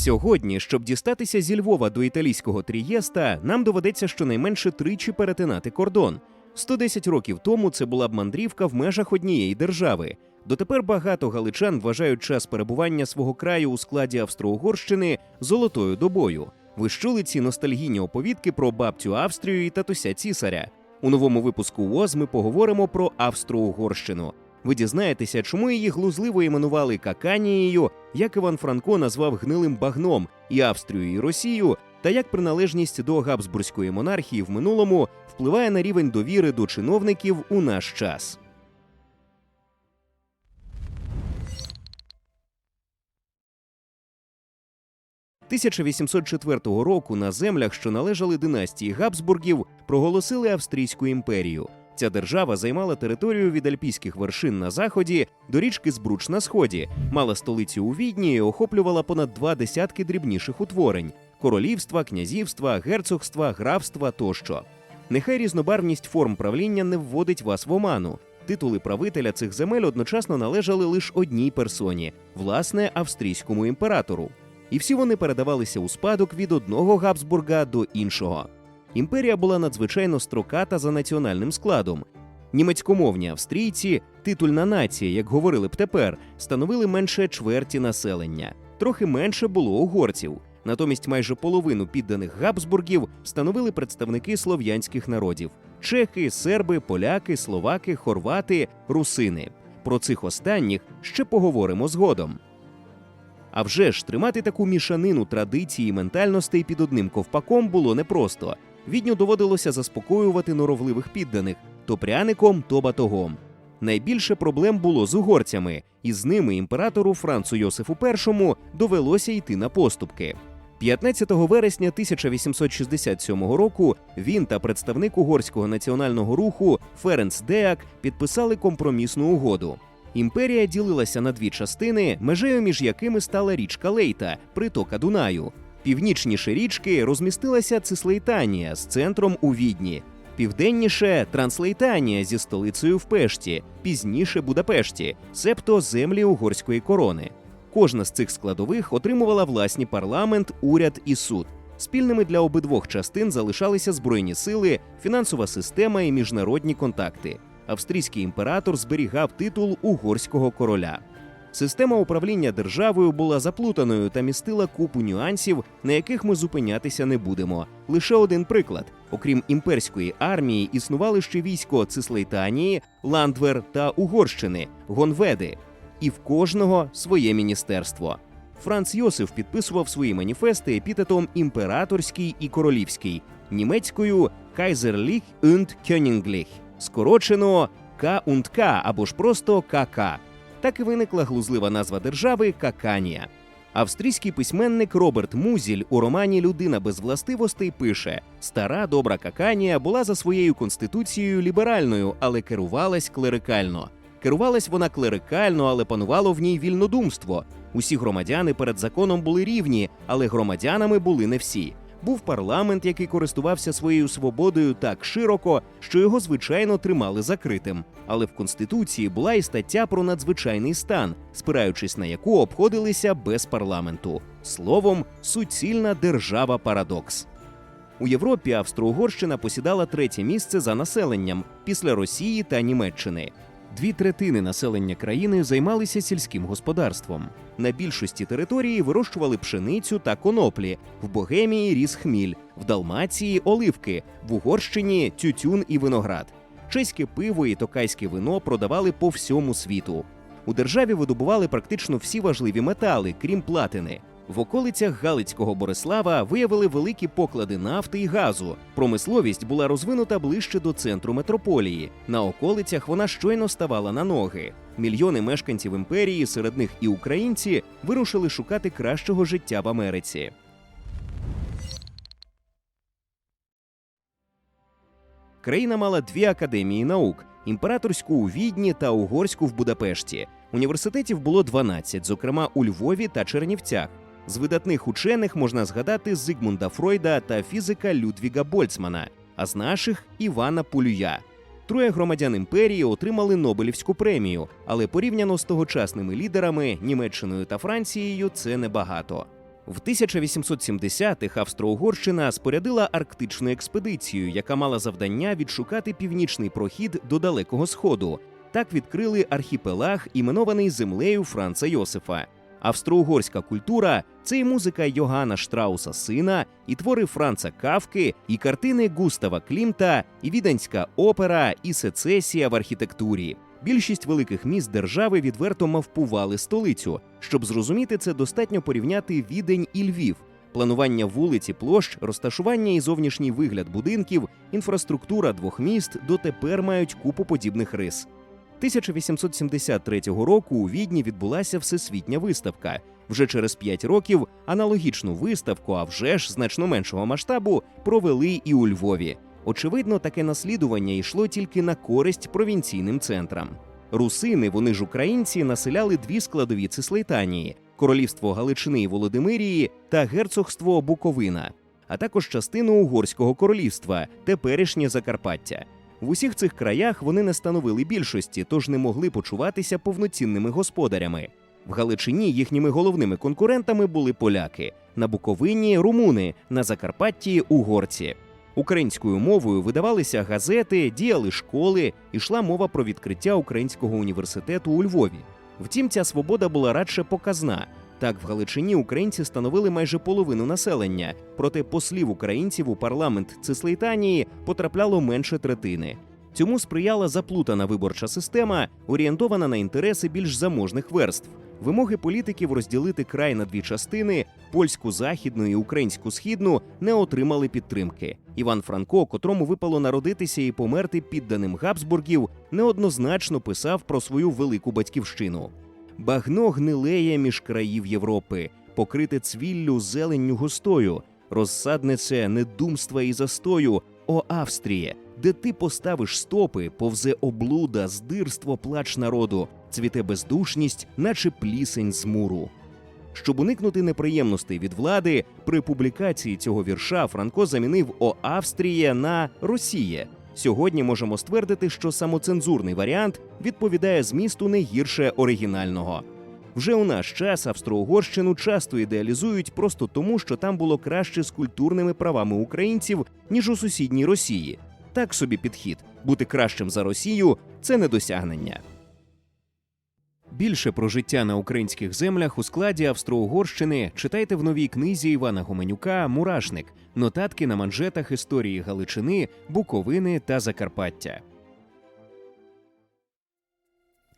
Сьогодні, щоб дістатися зі Львова до італійського Трієста, нам доведеться щонайменше тричі перетинати кордон. 110 років тому це була б мандрівка в межах однієї держави. Дотепер багато галичан вважають час перебування свого краю у складі Австро-Угорщини золотою добою. Ви ж чули ці ностальгійні оповідки про бабцю Австрію і татуся цісаря. У новому випуску УОЗ ми поговоримо про Австро-Угорщину. Ви дізнаєтеся, чому її глузливо іменували Каканією, як Іван Франко назвав гнилим багном і Австрію, і Росію, та як приналежність до Габсбурзької монархії в минулому впливає на рівень довіри до чиновників у наш час. – 1804 року на землях, що належали династії Габсбургів, проголосили Австрійську імперію. Ця держава займала територію від альпійських вершин на заході до річки Збруч на сході, мала столицю у Відні і охоплювала понад два десятки дрібніших утворень: королівства, князівства, герцогства, графства тощо. Нехай різнобарвність форм правління не вводить вас в оману. Титули правителя цих земель одночасно належали лише одній персоні власне австрійському імператору. І всі вони передавалися у спадок від одного Габсбурга до іншого. Імперія була надзвичайно строката за національним складом. Німецькомовні австрійці, титульна нація, як говорили б тепер, становили менше чверті населення. Трохи менше було угорців. Натомість майже половину підданих Габсбургів становили представники слов'янських народів: чехи, серби, поляки, словаки, хорвати, русини. Про цих останніх ще поговоримо згодом. А вже ж тримати таку мішанину традицій і ментальностей під одним ковпаком було непросто. Відню доводилося заспокоювати норовливих підданих то пряником, то батогом. Найбільше проблем було з угорцями, і з ними імператору Францу Йосифу І довелося йти на поступки. 15 вересня 1867 року він та представник угорського національного руху Ференц Деак підписали компромісну угоду. Імперія ділилася на дві частини, межею між якими стала річка Лейта, притока Дунаю. Північніше річки розмістилася Цислейтанія з центром у Відні. Південніше Транслейтанія зі столицею в Пешті, пізніше Будапешті, себто землі угорської корони. Кожна з цих складових отримувала власні парламент, уряд і суд. Спільними для обидвох частин залишалися збройні сили, фінансова система і міжнародні контакти. Австрійський імператор зберігав титул угорського короля. Система управління державою була заплутаною та містила купу нюансів, на яких ми зупинятися не будемо. Лише один приклад: окрім імперської армії, існували ще військо Цислейтанії, Ландвер та Угорщини, Гонведи, і в кожного своє міністерство. Франц Йосиф підписував свої маніфести епітетом імператорський і королівський, німецькою Kaiserlich und Königlich, скорочено К К або ж просто КК. Так і виникла глузлива назва держави Каканія. Австрійський письменник Роберт Музіль у романі Людина без властивостей пише: стара добра Каканія була за своєю конституцією ліберальною, але керувалась клерикально. Керувалась вона клерикально, але панувало в ній вільнодумство. Усі громадяни перед законом були рівні, але громадянами були не всі. Був парламент, який користувався своєю свободою так широко, що його звичайно тримали закритим. Але в конституції була і стаття про надзвичайний стан, спираючись на яку обходилися без парламенту. Словом, суцільна держава парадокс. У Європі Австро-Угорщина посідала третє місце за населенням після Росії та Німеччини. Дві третини населення країни займалися сільським господарством. На більшості території вирощували пшеницю та коноплі, в Богемії ріс хміль, в Далмації оливки, в Угорщині тютюн і виноград. Чеське пиво і токайське вино продавали по всьому світу. У державі видобували практично всі важливі метали, крім платини. В околицях Галицького Борислава виявили великі поклади нафти і газу. Промисловість була розвинута ближче до центру метрополії. На околицях вона щойно ставала на ноги. Мільйони мешканців імперії, серед них і українці, вирушили шукати кращого життя в Америці. Країна мала дві академії наук: імператорську у Відні та угорську в Будапешті. Університетів було 12, зокрема у Львові та Чернівцях. З видатних учених можна згадати Зигмунда Фройда та фізика Людвіга Больцмана, а з наших Івана Пулюя. Троє громадян імперії отримали Нобелівську премію, але порівняно з тогочасними лідерами Німеччиною та Францією це небагато. В 1870-х Австро-Угорщина спорядила арктичну експедицію, яка мала завдання відшукати північний прохід до Далекого Сходу. Так відкрили архіпелаг, іменований землею Франца Йосифа. Австро-угорська культура це і музика Йогана Штрауса сина, і твори Франца Кавки, і картини Густава Клімта, і віденська опера, і сецесія в архітектурі. Більшість великих міст держави відверто мавпували столицю. Щоб зрозуміти це, достатньо порівняти відень і Львів. Планування вулиці, площ, розташування і зовнішній вигляд будинків, інфраструктура двох міст дотепер мають купу подібних рис. 1873 року у Відні відбулася всесвітня виставка. Вже через п'ять років аналогічну виставку, а вже ж значно меншого масштабу, провели і у Львові. Очевидно, таке наслідування йшло тільки на користь провінційним центрам. Русини, вони ж українці, населяли дві складові Цислейтанії – королівство Галичини і Володимирії та герцогство Буковина, а також частину Угорського королівства, теперішнє Закарпаття. В усіх цих краях вони не становили більшості, тож не могли почуватися повноцінними господарями. В Галичині їхніми головними конкурентами були поляки, на Буковині румуни, на Закарпатті угорці. Українською мовою видавалися газети, діяли школи, йшла мова про відкриття українського університету у Львові. Втім, ця свобода була радше показна. Так, в Галичині українці становили майже половину населення, проте послів українців у парламент Цислейтанії потрапляло менше третини. Цьому сприяла заплутана виборча система, орієнтована на інтереси більш заможних верств. Вимоги політиків розділити край на дві частини польську західну і українську східну не отримали підтримки. Іван Франко, котрому випало народитися і померти підданим Габсбургів, неоднозначно писав про свою велику батьківщину. Багно гнилеє між країв Європи, покрите цвіллю зеленню густою, розсаднице недумства і застою, о Австріє, де ти поставиш стопи, повзе облуда, здирство, плач народу, цвіте бездушність, наче плісень з муру. Щоб уникнути неприємностей від влади, при публікації цього вірша Франко замінив О Австрія на Росія. Сьогодні можемо ствердити, що самоцензурний варіант відповідає змісту не гірше оригінального. Вже у наш час Австро-Угорщину часто ідеалізують просто тому, що там було краще з культурними правами українців, ніж у сусідній Росії. Так собі підхід бути кращим за Росію це не досягнення. Більше про життя на українських землях у складі Австро-Угорщини читайте в новій книзі Івана Гоменюка Мурашник нотатки на манжетах історії Галичини, Буковини та Закарпаття.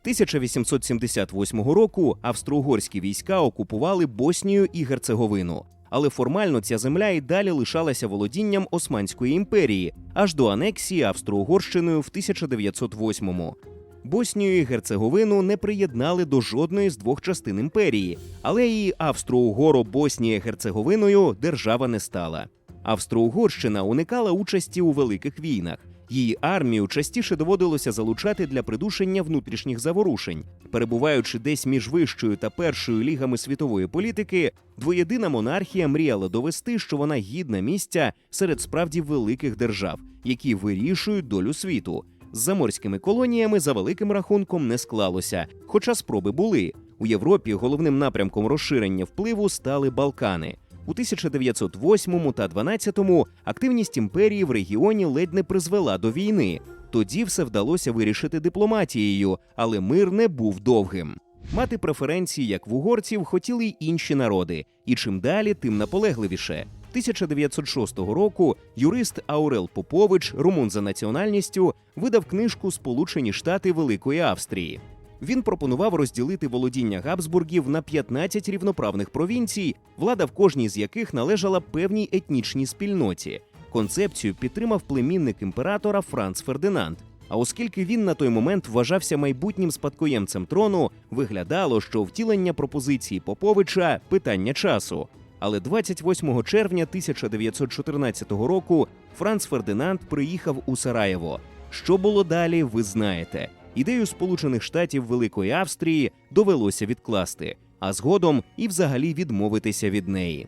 1878 року австро-угорські війська окупували Боснію і Герцеговину. Але формально ця земля і далі лишалася володінням Османської імперії аж до анексії Австро-Угорщиною в 1908-му. Боснію і Герцеговину не приєднали до жодної з двох частин імперії, але і Австро-Угоро Боснія Герцеговиною держава не стала. Австро-Угорщина уникала участі у великих війнах. Її армію частіше доводилося залучати для придушення внутрішніх заворушень. Перебуваючи десь між вищою та першою лігами світової політики, двоєдина монархія мріяла довести, що вона гідна місця серед справді великих держав, які вирішують долю світу. З заморськими колоніями за великим рахунком не склалося, хоча спроби були. У Європі головним напрямком розширення впливу стали Балкани. У 1908 та 12 активність імперії в регіоні ледь не призвела до війни. Тоді все вдалося вирішити дипломатією, але мир не був довгим. Мати преференції як в угорців хотіли й інші народи, і чим далі, тим наполегливіше. 1906 року юрист Аурел Попович, румун за національністю, видав книжку Сполучені Штати Великої Австрії. Він пропонував розділити володіння Габсбургів на 15 рівноправних провінцій, влада в кожній з яких належала певній етнічній спільноті. Концепцію підтримав племінник імператора Франц Фердинанд. А оскільки він на той момент вважався майбутнім спадкоємцем трону, виглядало, що втілення пропозиції Поповича питання часу. Але 28 червня 1914 року Франц Фердинанд приїхав у Сараєво. Що було далі, ви знаєте. Ідею Сполучених Штатів Великої Австрії довелося відкласти, а згодом і взагалі відмовитися від неї.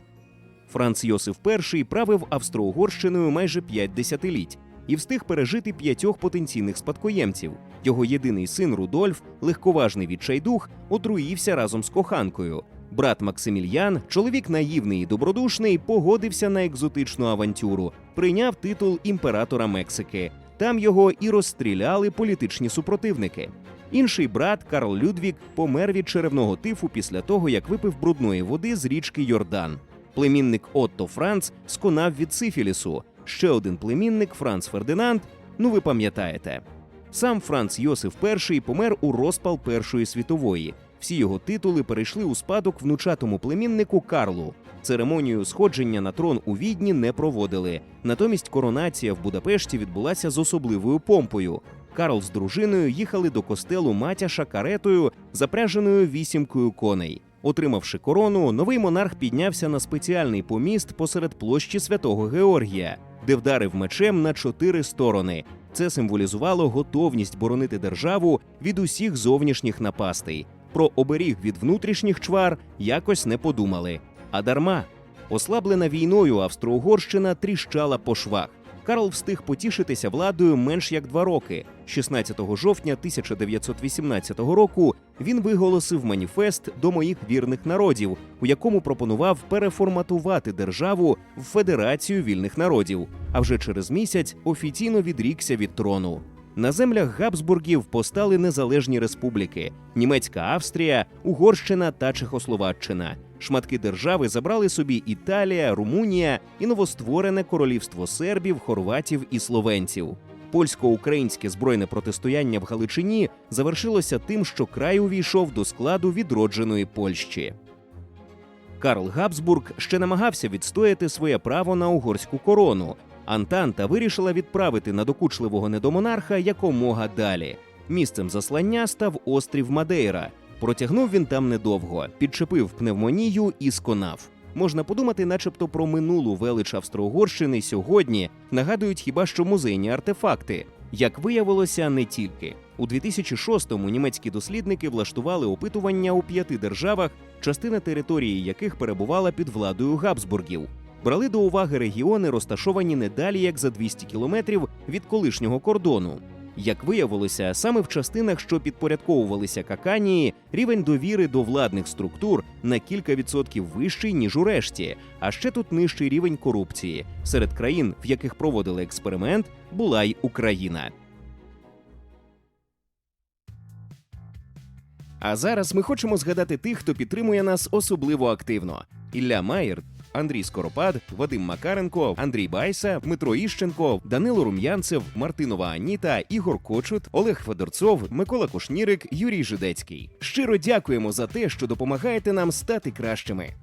Франц Йосиф І правив Австро-Угорщиною майже п'ять десятиліть і встиг пережити п'ятьох потенційних спадкоємців. Його єдиний син Рудольф, легковажний відчайдух, отруївся разом з коханкою. Брат Максимільян, чоловік наївний і добродушний, погодився на екзотичну авантюру, прийняв титул імператора Мексики. Там його і розстріляли політичні супротивники. Інший брат Карл Людвік помер від черевного тифу після того, як випив брудної води з річки Йордан. Племінник Отто Франц сконав від сифілісу. Ще один племінник Франц Фердинанд. Ну ви пам'ятаєте. Сам Франц Йосиф І помер у розпал Першої світової. Всі його титули перейшли у спадок внучатому племіннику Карлу. Церемонію сходження на трон у відні не проводили. Натомість коронація в Будапешті відбулася з особливою помпою. Карл з дружиною їхали до костелу Матяша каретою, запряженою вісімкою коней. Отримавши корону, новий монарх піднявся на спеціальний поміст посеред площі святого Георгія, де вдарив мечем на чотири сторони. Це символізувало готовність боронити державу від усіх зовнішніх напастей. Про оберіг від внутрішніх чвар якось не подумали. А дарма. Ослаблена війною Австро-Угорщина тріщала по швах. Карл встиг потішитися владою менш як два роки. 16 жовтня 1918 року він виголосив маніфест до моїх вірних народів, у якому пропонував переформатувати державу в Федерацію вільних народів. А вже через місяць офіційно відрікся від трону. На землях Габсбургів постали незалежні республіки: Німецька Австрія, Угорщина та Чехословаччина. Шматки держави забрали собі Італія, Румунія і новостворене королівство сербів, хорватів і словенців. Польсько-українське збройне протистояння в Галичині завершилося тим, що край увійшов до складу відродженої Польщі. Карл Габсбург ще намагався відстояти своє право на угорську корону. Антанта вирішила відправити надокучливого недомонарха якомога далі. Місцем заслання став острів Мадейра. Протягнув він там недовго, підчепив пневмонію і сконав. Можна подумати, начебто про минулу велич Австро-Угорщини сьогодні нагадують хіба що музейні артефакти. Як виявилося, не тільки у 2006-му німецькі дослідники влаштували опитування у п'яти державах, частина території яких перебувала під владою Габсбургів. Брали до уваги регіони, розташовані не далі як за 200 кілометрів від колишнього кордону. Як виявилося, саме в частинах, що підпорядковувалися Каканії, рівень довіри до владних структур на кілька відсотків вищий ніж у решті. А ще тут нижчий рівень корупції. Серед країн, в яких проводили експеримент, була й Україна. А зараз ми хочемо згадати тих, хто підтримує нас особливо активно: Ілля Майер, Андрій Скоропад, Вадим Макаренко, Андрій Байса, Дмитро Іщенко, Данило Рум'янцев, Мартинова Аніта, Ігор Кочут, Олег Федорцов, Микола Кушнірик, Юрій Жидецький. Щиро дякуємо за те, що допомагаєте нам стати кращими.